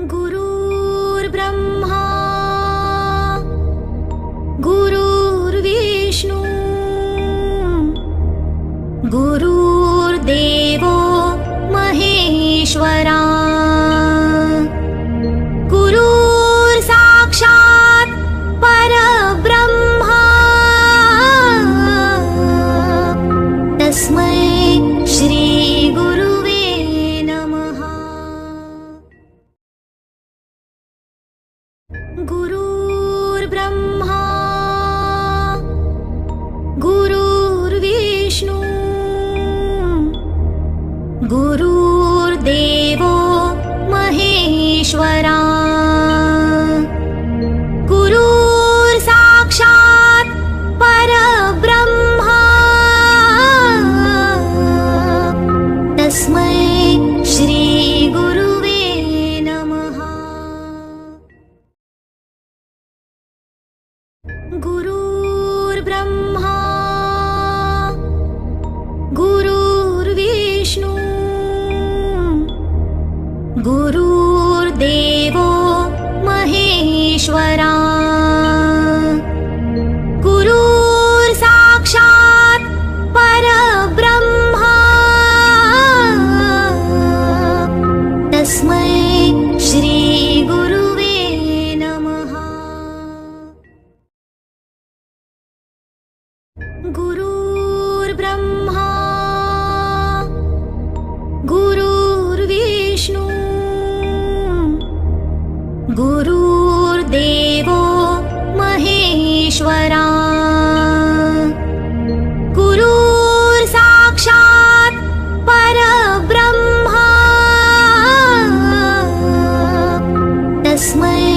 गुरुर्ब्रह्मा गुरुर्विष्णु गुरुर्देवो महेश्वरा गुरुर्साक्षात् परब्रह्मा। तस्मै गुरुर्ब्रह्मा गुरुर्विष्णु गुरुर्देवो महेश्वरा गुरुर्साक्षात् परब्रह्मा। तस्मै गुरुर्ब्रह्मा। गुरुर्विष्णु। गुरुर्देवो महेश्वरा गुरुर्ब्रह्मा। गुरुर्विष्णु। गुरुर्देवो महेश्वरा। गुरुर्साक्षात् परब्रह्मा। तस्मै